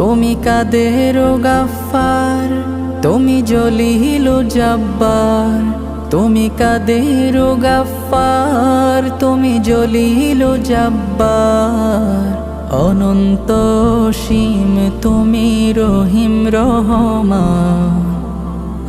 তুমি কাদের গাফার তুমি জলিল জব্বার। তুমি কাদের গাফার তুমি জলিল জব্বার। অনন্ত সীম তুমি রহিম রহমান।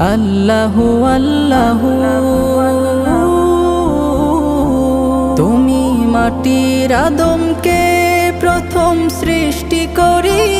আল্লাহু আল্লাহু। তুমি মাটির আদমকে প্রথম সৃষ্টি করিয়া